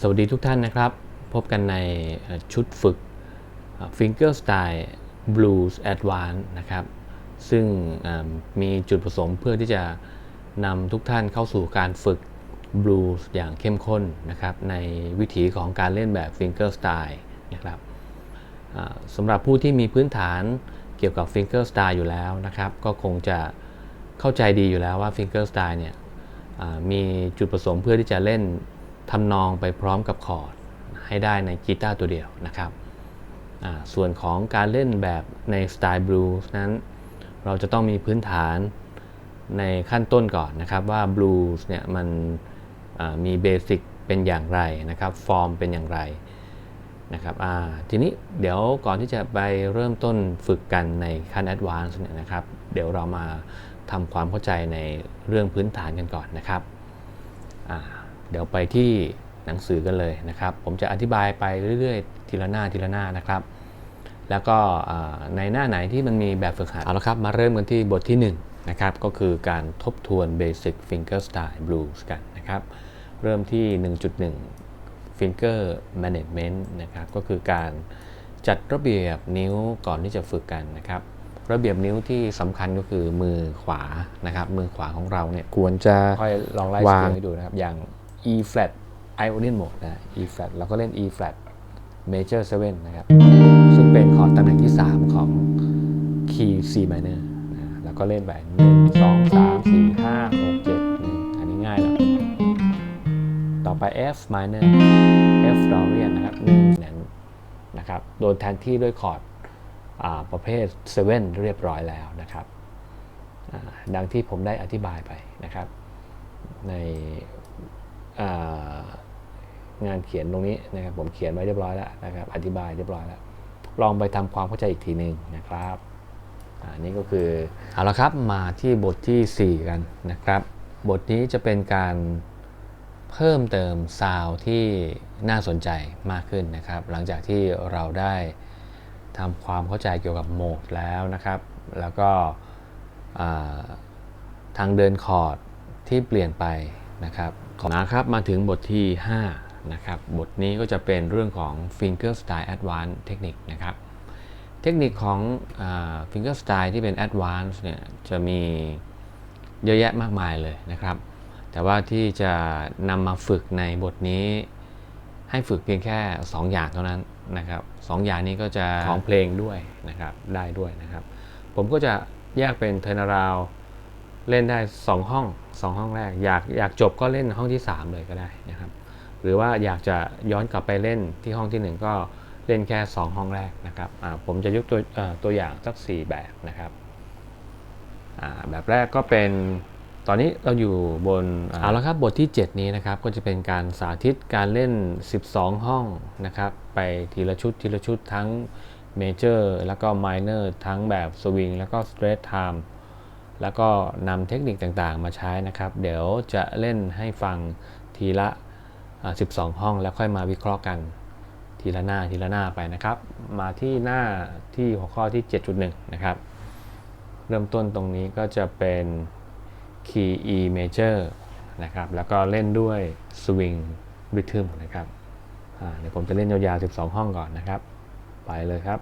สวัสดีทุกท่านนะครับ พบกันในชุดฝึก Fingerstyle Blues Advance นะครับ ซึ่งมีจุดประสงค์เพื่อที่จะนำทุกท่านเข้าสู่การฝึก Blues อย่างเข้มข้นนะครับ ในวิถีของการเล่นแบบ Fingerstyle นะครับสำหรับผู้ที่มีพื้นฐานเกี่ยวกับ Fingerstyle อยู่แล้วนะครับ ก็คงจะเข้าใจดีอยู่แล้วว่า Fingerstyle เนี่ยมีจุดประสงค์เพื่อที่จะเล่น ทำนองไปพร้อมกับคอร์ดให้ได้ในกีตาร์ตัวเดียวนะครับ ส่วนของการเล่นแบบในสไตล์บลูส์นั้น เราจะต้องมีพื้นฐานในขั้นต้นก่อนนะครับว่าบลูส์เนี่ยมันมีเบสิกเป็นอย่างไรนะครับ ฟอร์มเป็นอย่างไรนะครับทีนี้เดี๋ยวก่อนที่จะไปเริ่มต้นฝึกกันในขั้น Advanced เนี่ยนะครับ เดี๋ยวเรามาทำความเข้าใจในเรื่องพื้นฐานกันก่อนนะครับ เดี๋ยวไปที่หนังสือกันเลยนะครับ ผมจะอธิบายไปเรื่อยๆ ทีละหน้าทีละหน้านะครับ แล้วก็อ่าในหน้าไหนที่มันมีแบบฝึกหัดเอาละครับ มาเริ่มกันที่บทที่1นะครับก็คือการทบทวน Basic Fingerstyle Blues กันนะครับ เริ่มที่ 1.1 Finger Management นะครับก็คือการจัดระเบียบนิ้วก่อนที่จะฝึกกันนะครับ ระเบียบนิ้วที่สำคัญก็คือมือขวานะครับ มือขวาของเราเนี่ยควรจะค่อยลองไล่สวางเกลให้ดูนะครับอย่าง E flat ionian mode นะ E flat เราก็เล่น E flat major 7 นะครับ ซึ่งเป็นคอร์ดตำแหน่งที่ 3 ของ key C minor นะแล้วก็เล่นแบบ1 2 3 4 5 6 7นี่อันนี้ง่ายแล้ว ต่อไป F minor F Dorian นะครับนี่นั้นนะครับ โดนแทนที่ด้วยคอร์ดประเภท 7 เรียบร้อยแล้วนะครับ ดังที่ผมได้อธิบายไปนะครับใน งานเขียนตรงนี้นะครับผมเขียนไว้เรียบร้อยแล้วนะครับอธิบายเรียบร้อยแล้ว ลองไปทำความเข้าใจอีกทีหนึ่งนะครับอันนี้ก็คือเอาละครับมาที่บทที่ 4 กันนะครับ บทนี้จะเป็นการเพิ่มเติมซาวที่น่าสนใจมากขึ้นนะครับ หลังจากที่เราได้ทำความเข้าใจเกี่ยวกับโหมดแล้วนะครับ แล้วก็ทางเดินคอร์ดที่เปลี่ยนไป นะครับนะครับมาถึงบทที่ 5 นะครับ บทนี้ก็จะเป็นเรื่องของ Fingerstyle Advanced เทคนิคนะครับ เทคนิคของอา Fingerstyle ที่เป็น Advanced เนี่ยจะมีเยอะแยะมากมายเลยนะครับ แต่ว่าที่จะนำมาฝึกในบทนี้ ให้ฝึกเพียงแค่ 2 อย่างเท่านั้นนะครับสองอย่างนี้ก็จะของเพลงด้วยนะครับ ได้ด้วยนะครับ ผมก็จะแยกเป็นเทอร์นาราวเล่นได้ 2 ห้อง 2ห้องแรก อยากอยากจบก็เล่นห้องที่ 3 เลยก็ได้นะครับ หรือว่าอยากจะย้อนกลับไปเล่นที่ห้องที่ 1 ก็เล่นแค่ 2 ห้องแรกนะครับผมจะยกตัวตัวอย่างสัก 4 แบบนะครับแบบแรกก็เป็นตอนนี้เราอยู่บนเอาละครับบทที่ 7 นี้นะครับก็จะเป็นการสาธิตการเล่น 12 ห้องนะครับไปทีละชุดทีละชุดทั้งเมเจอร์แล้วก็ม i เนอร์ทั้งแบบสวิงแล้วก็สเตรทไทม์ แล้วก็นำเทคนิคต่างๆ มาใช้นะครับ เดี๋ยวจะเล่นให้ฟังทีละ 12 ห้องแล้วค่อยมาวิเคราะห์กัน ทีละหน้าทีละหน้าไปนะครับ มาที่หน้าที่หัวข้อที่ 7.1 นะครับ เริ่มต้นตรงนี้ก็จะเป็น key E major นะครับ แล้วก็เล่นด้วย swing rhythm นะครับเดี๋ยวผมจะเล่นยาวๆ 12 ห้องก่อนนะครับ ไปเลยครับ